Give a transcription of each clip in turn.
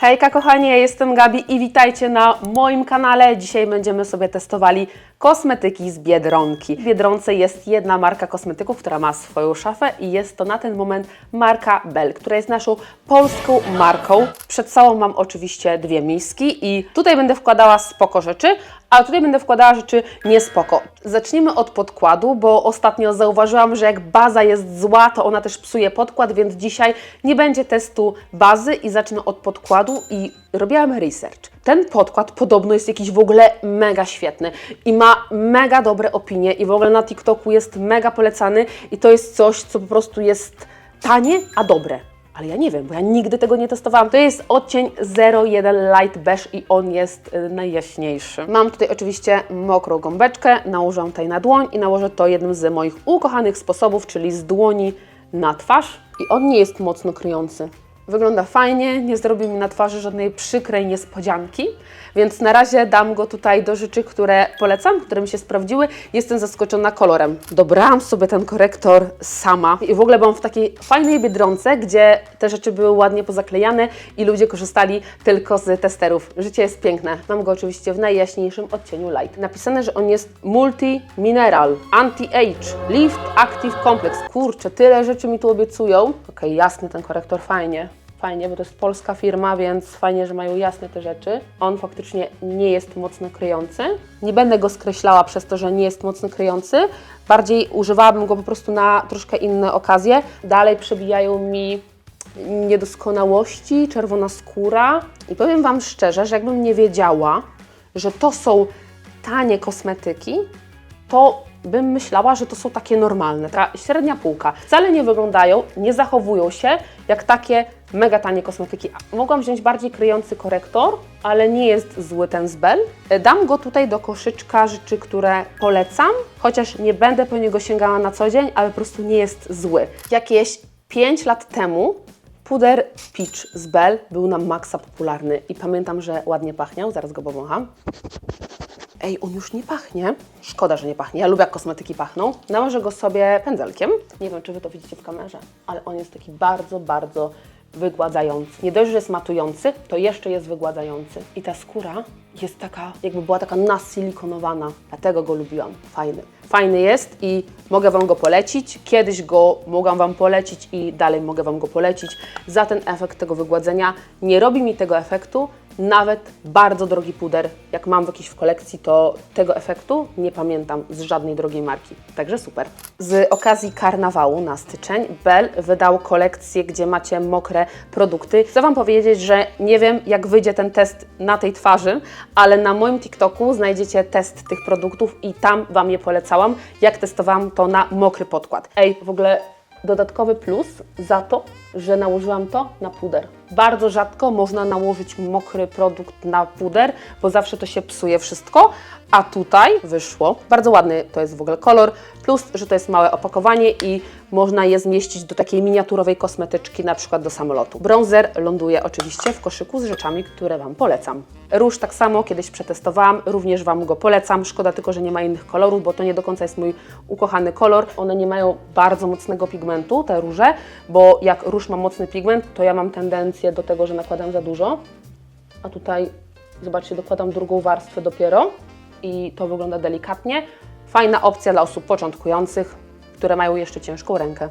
Hejka kochani, jestem Gabi i witajcie na moim kanale. Dzisiaj będziemy sobie testowali kosmetyki z Biedronki. W Biedronce jest jedna marka kosmetyków, która ma swoją szafę i jest to na ten moment marka Bell, która jest naszą polską marką. Przed sobą mam oczywiście dwie miski i tutaj będę wkładała spoko rzeczy, a tutaj będę wkładała rzeczy niespoko. Zacznijmy od podkładu, bo ostatnio zauważyłam, że jak baza jest zła, to ona też psuje podkład, więc dzisiaj nie będzie testu bazy i zacznę od podkładu i robiłam research. Ten podkład podobno jest jakiś w ogóle mega świetny i ma mega dobre opinie i w ogóle na TikToku jest mega polecany i to jest coś, co po prostu jest tanie, a dobre. Ale ja nie wiem, bo ja nigdy tego nie testowałam. To jest odcień 01 Light Beige i on jest y, najjaśniejszy. Mam tutaj oczywiście mokrą gąbeczkę, nałożę tutaj na dłoń i nałożę to jednym z moich ukochanych sposobów, czyli z dłoni na twarz. I on nie jest mocno kryjący. Wygląda fajnie, nie zrobi mi na twarzy żadnej przykrej niespodzianki, więc na razie dam go tutaj do rzeczy, które polecam, które mi się sprawdziły. Jestem zaskoczona kolorem. Dobrałam sobie ten korektor sama i w ogóle byłam w takiej fajnej biedronce, gdzie te rzeczy były ładnie pozaklejane i ludzie korzystali tylko z testerów. Życie jest piękne. Mam go oczywiście w najjaśniejszym odcieniu light. Napisane, że on jest multi-mineral, anti-age, lift active complex. Kurczę, tyle rzeczy mi tu obiecują. Okej, jasny ten korektor, fajnie. Fajnie, bo to jest polska firma, więc fajnie, że mają jasne te rzeczy. On faktycznie nie jest mocno kryjący. Nie będę go skreślała przez to, że nie jest mocno kryjący. Bardziej używałabym go po prostu na troszkę inne okazje. Dalej przebijają mi niedoskonałości, czerwona skóra. I powiem Wam szczerze, że jakbym nie wiedziała, że to są tanie kosmetyki, to bym myślała, że to są takie normalne, ta średnia półka. Wcale nie wyglądają, nie zachowują się jak takie mega tanie kosmetyki. Mogłam wziąć bardziej kryjący korektor, ale nie jest zły ten z Bell. Dam go tutaj do koszyczka rzeczy, które polecam, chociaż nie będę po niego sięgała na co dzień, ale po prostu nie jest zły. Jakieś 5 lat temu puder Peach z Bell był na maksa popularny i pamiętam, że ładnie pachniał, zaraz go powącham. Ej, on już nie pachnie. Szkoda, że nie pachnie. Ja lubię, jak kosmetyki pachną. Nałożę go sobie pędzelkiem. Nie wiem, czy Wy to widzicie w kamerze, ale on jest taki bardzo, bardzo wygładzający. Nie dość, że jest matujący, to jeszcze jest wygładzający. I ta skóra jest taka, jakby była taka nasilikonowana. Dlatego go lubiłam. Fajny. Fajny jest i mogę Wam go polecić. Kiedyś go mogłam Wam polecić i dalej mogę Wam go polecić za ten efekt tego wygładzenia. Nie robi mi tego efektu, nawet bardzo drogi puder, jak mam w jakiejś w kolekcji, to tego efektu nie pamiętam z żadnej drogiej marki. Także super. Z okazji karnawału na styczeń Bell wydał kolekcję, gdzie macie mokre produkty. Chcę Wam powiedzieć, że nie wiem, jak wyjdzie ten test na tej twarzy, ale na moim TikToku znajdziecie test tych produktów i tam Wam je polecałam, jak testowałam to na mokry podkład. Ej, w ogóle dodatkowy plus za to, że nałożyłam to na puder. Bardzo rzadko można nałożyć mokry produkt na puder, bo zawsze to się psuje wszystko, a tutaj wyszło. Bardzo ładny to jest w ogóle kolor, plus, że to jest małe opakowanie i można je zmieścić do takiej miniaturowej kosmetyczki, na przykład do samolotu. Bronzer ląduje oczywiście w koszyku z rzeczami, które Wam polecam. Róż tak samo kiedyś przetestowałam, również Wam go polecam. Szkoda tylko, że nie ma innych kolorów, bo to nie do końca jest mój ukochany kolor. One nie mają bardzo mocnego pigmentu, te róże, bo jak róż ma mocny pigment, to ja mam tendencję do tego, że nakładam za dużo. A tutaj, zobaczcie, dokładam drugą warstwę dopiero i to wygląda delikatnie. Fajna opcja dla osób początkujących, które mają jeszcze ciężką rękę.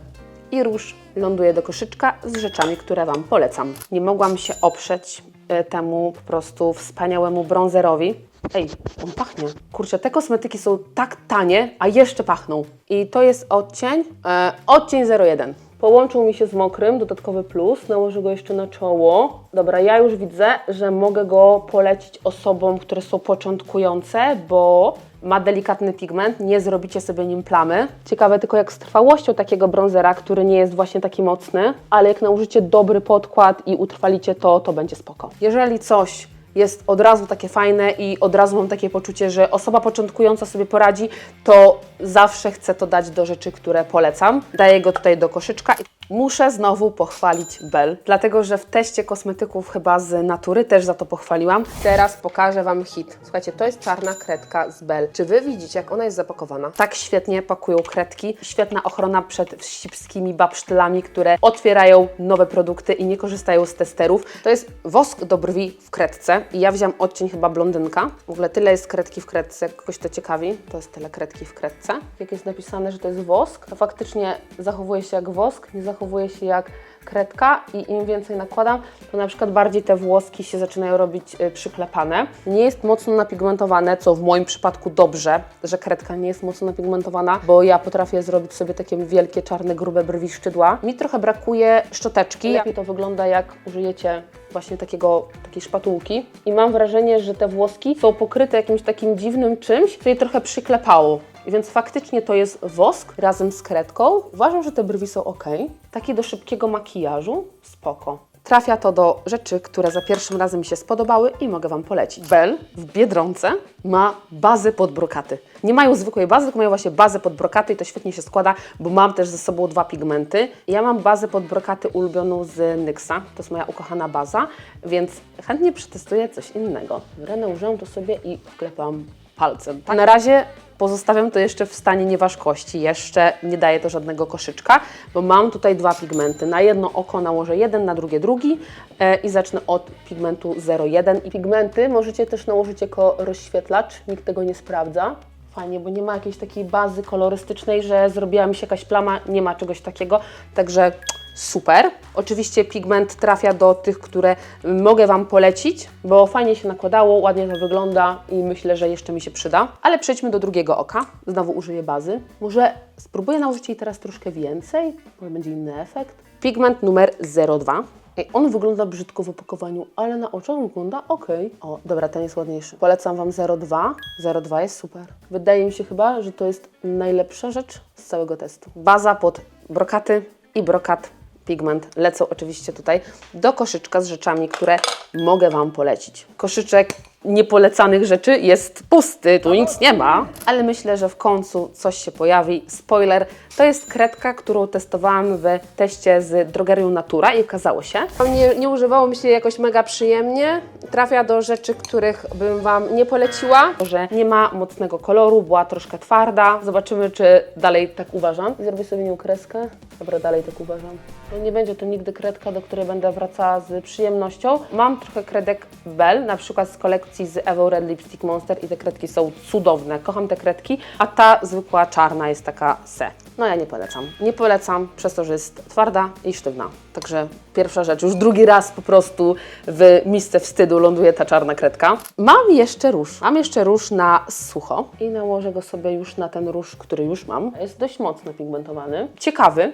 I róż ląduje do koszyczka z rzeczami, które Wam polecam. Nie mogłam się oprzeć e, temu po prostu wspaniałemu bronzerowi. Ej, on pachnie. Kurczę, te kosmetyki są tak tanie, a jeszcze pachną. I to jest odcień, e, odcień 01. Połączył mi się z mokrym, dodatkowy plus, nałożę go jeszcze na czoło. Dobra, ja już widzę, że mogę go polecić osobom, które są początkujące, bo ma delikatny pigment, nie zrobicie sobie nim plamy. Ciekawe tylko jak z trwałością takiego bronzera, który nie jest właśnie taki mocny, ale jak nałożycie dobry podkład i utrwalicie to, to będzie spoko. Jeżeli coś jest od razu takie fajne i od razu mam takie poczucie, że osoba początkująca sobie poradzi, to zawsze chcę to dać do rzeczy, które polecam. Daję go tutaj do koszyczka. Muszę znowu pochwalić Bell, dlatego że w teście kosmetyków chyba z natury też za to pochwaliłam. Teraz pokażę Wam hit. Słuchajcie, to jest czarna kredka z Bell. Czy Wy widzicie, jak ona jest zapakowana? Tak świetnie pakują kredki. Świetna ochrona przed wścibskimi babsztylami, które otwierają nowe produkty i nie korzystają z testerów. To jest wosk do brwi w kredce i ja wziąłam odcień chyba blondynka. W ogóle tyle jest kredki w kredce, kogoś to ciekawi. To jest tyle kredki w kredce. Jak jest napisane, że to jest wosk, to faktycznie zachowuje się jak wosk, nie zachowuje się jak kredka i im więcej nakładam, to na przykład bardziej te włoski się zaczynają robić y, przyklepane. Nie jest mocno napigmentowane, co w moim przypadku dobrze, że kredka nie jest mocno napigmentowana, bo ja potrafię zrobić sobie takie wielkie, czarne, grube brwi szczydła. Mi trochę brakuje szczoteczki. Lepiej to wygląda, jak użyjecie właśnie takiego, takiej szpatułki i mam wrażenie, że te włoski są pokryte jakimś takim dziwnym czymś, co je trochę przyklepało. Więc faktycznie to jest wosk razem z kredką. Uważam, że te brwi są ok. Taki do szybkiego makijażu, spoko. Trafia to do rzeczy, które za pierwszym razem mi się spodobały i mogę Wam polecić. Bell w Biedronce ma bazy pod brokaty. Nie mają zwykłej bazy, tylko mają właśnie bazę pod brokaty i to świetnie się składa, bo mam też ze sobą dwa pigmenty. Ja mam bazę pod brokaty ulubioną z NYXa, to jest moja ukochana baza, więc chętnie przetestuję coś innego. Dobra, nałożyłam to sobie i wklepam palcem. Na razie Pozostawiam to jeszcze w stanie nieważkości, jeszcze nie daję to żadnego koszyczka, bo mam tutaj dwa pigmenty. Na jedno oko nałożę jeden, na drugie drugi e, i zacznę od pigmentu 01. I pigmenty możecie też nałożyć jako rozświetlacz, nikt tego nie sprawdza. Fajnie, bo nie ma jakiejś takiej bazy kolorystycznej, że zrobiła mi się jakaś plama, nie ma czegoś takiego, także super. Oczywiście pigment trafia do tych, które mogę Wam polecić, bo fajnie się nakładało, ładnie to wygląda i myślę, że jeszcze mi się przyda. Ale przejdźmy do drugiego oka. Znowu użyję bazy. Może spróbuję nałożyć jej teraz troszkę więcej, może będzie inny efekt. Pigment numer 02. Ej, on wygląda brzydko w opakowaniu, ale na oczach wygląda ok. O, dobra, ten jest ładniejszy. Polecam Wam 02. 02 jest super. Wydaje mi się chyba, że to jest najlepsza rzecz z całego testu. Baza pod brokaty i brokat pigment lecą oczywiście tutaj do koszyczka z rzeczami, które mogę Wam polecić. Koszyczek niepolecanych rzeczy jest pusty, tu nic nie ma, ale myślę, że w końcu coś się pojawi. Spoiler, to jest kredka, którą testowałam w teście z drogerią Natura i okazało się, nie, nie używało mi się jakoś mega przyjemnie. Trafia do rzeczy, których bym Wam nie poleciła, że nie ma mocnego koloru, była troszkę twarda. Zobaczymy, czy dalej tak uważam. Zrobię sobie nią kreskę. Dobra, dalej tak uważam. No nie będzie to nigdy kredka, do której będę wracała z przyjemnością. Mam trochę kredek Bell, na przykład z kolekcji z Evo Red Lipstick Monster i te kredki są cudowne. Kocham te kredki, a ta zwykła czarna jest taka se. No ja nie polecam. Nie polecam przez to, że jest twarda i sztywna. Także pierwsza rzecz, już drugi raz po prostu w misce wstydu ląduje ta czarna kredka. Mam jeszcze róż. Mam jeszcze róż na sucho i nałożę go sobie już na ten róż, który już mam. Jest dość mocno pigmentowany. Ciekawy.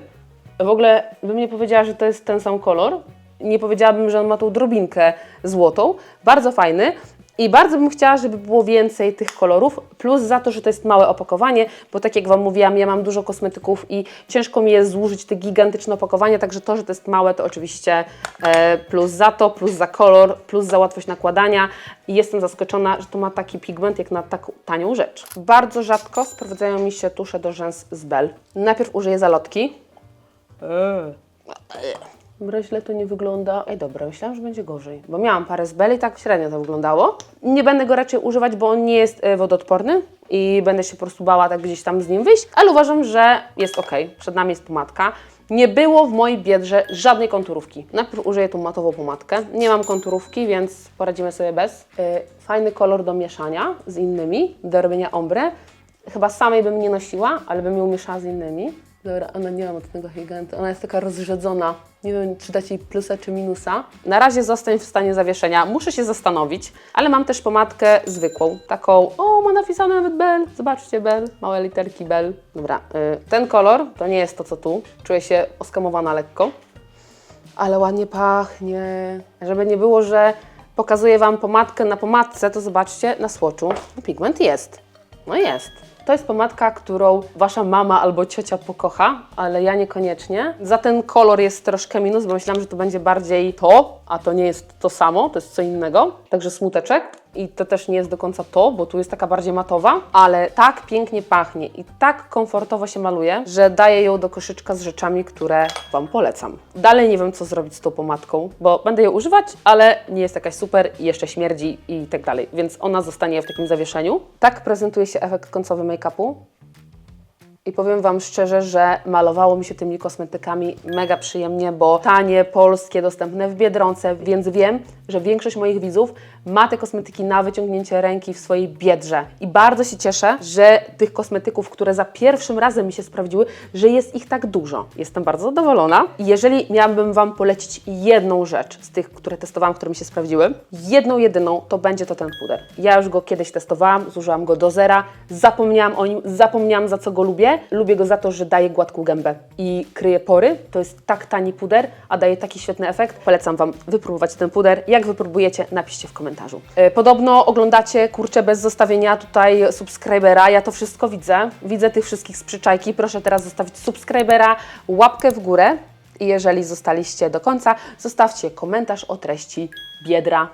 W ogóle bym nie powiedziała, że to jest ten sam kolor. Nie powiedziałabym, że on ma tą drobinkę złotą. Bardzo fajny. I bardzo bym chciała, żeby było więcej tych kolorów, plus za to, że to jest małe opakowanie, bo tak jak Wam mówiłam, ja mam dużo kosmetyków i ciężko mi jest złożyć te gigantyczne opakowanie, także to, że to jest małe, to oczywiście e, plus za to, plus za kolor, plus za łatwość nakładania i jestem zaskoczona, że to ma taki pigment jak na taką tanią rzecz. Bardzo rzadko sprawdzają mi się tusze do rzęs z Bell. Najpierw użyję zalotki. Dobra, źle to nie wygląda. Ej, dobra, myślałam, że będzie gorzej, bo miałam parę z Bell i tak średnio to wyglądało. Nie będę go raczej używać, bo on nie jest e, wodoodporny i będę się po prostu bała tak gdzieś tam z nim wyjść, ale uważam, że jest ok. Przed nami jest pomadka. Nie było w mojej biedrze żadnej konturówki. Najpierw użyję tą matową pomadkę. Nie mam konturówki, więc poradzimy sobie bez. E, Fajny kolor do mieszania z innymi, do robienia ombre. Chyba samej bym nie nosiła, ale bym ją mieszała z innymi. Dobra, ona nie ma mocnego gigantu, ona jest taka rozrzedzona. Nie wiem, czy dać jej plusa czy minusa. Na razie zostań w stanie zawieszenia. Muszę się zastanowić, ale mam też pomadkę zwykłą, taką, o, ma napisane nawet Bell. Zobaczcie, Bell, małe literki Bell. Dobra, y, ten kolor to nie jest to, co tu. Czuję się oskamowana lekko, ale ładnie pachnie. Żeby nie było, że pokazuję Wam pomadkę na pomadce, to zobaczcie, na swatchu pigment jest. No jest. To jest pomadka, którą wasza mama albo ciocia pokocha, ale ja niekoniecznie. Za ten kolor jest troszkę minus, bo myślałam, że to będzie bardziej to, a to nie jest to samo, to jest co innego. Także smuteczek. I to też nie jest do końca to, bo tu jest taka bardziej matowa, ale tak pięknie pachnie i tak komfortowo się maluje, że daję ją do koszyczka z rzeczami, które Wam polecam. Dalej nie wiem, co zrobić z tą pomadką, bo będę ją używać, ale nie jest jakaś super i jeszcze śmierdzi i tak dalej, więc ona zostanie w takim zawieszeniu. Tak prezentuje się efekt końcowy make-upu. I powiem Wam szczerze, że malowało mi się tymi kosmetykami mega przyjemnie, bo tanie, polskie, dostępne w Biedronce, więc wiem, że większość moich widzów ma te kosmetyki na wyciągnięcie ręki w swojej biedrze. I bardzo się cieszę, że tych kosmetyków, które za pierwszym razem mi się sprawdziły, że jest ich tak dużo. Jestem bardzo zadowolona. Jeżeli miałabym Wam polecić jedną rzecz z tych, które testowałam, które mi się sprawdziły, jedną jedyną, to będzie to ten puder. Ja już go kiedyś testowałam, zużyłam go do zera, zapomniałam o nim, zapomniałam za co go lubię. Lubię go za to, że daje gładką gębę i kryje pory. To jest tak tani puder, a daje taki świetny efekt. Polecam Wam wypróbować ten puder. Jak wypróbujecie, napiszcie w komentarzu. E, Podobno oglądacie kurczę bez zostawienia tutaj subskrybera. Ja to wszystko widzę. Widzę tych wszystkich z. Proszę teraz zostawić subskrybera, łapkę w górę. I jeżeli zostaliście do końca, zostawcie komentarz o treści biedra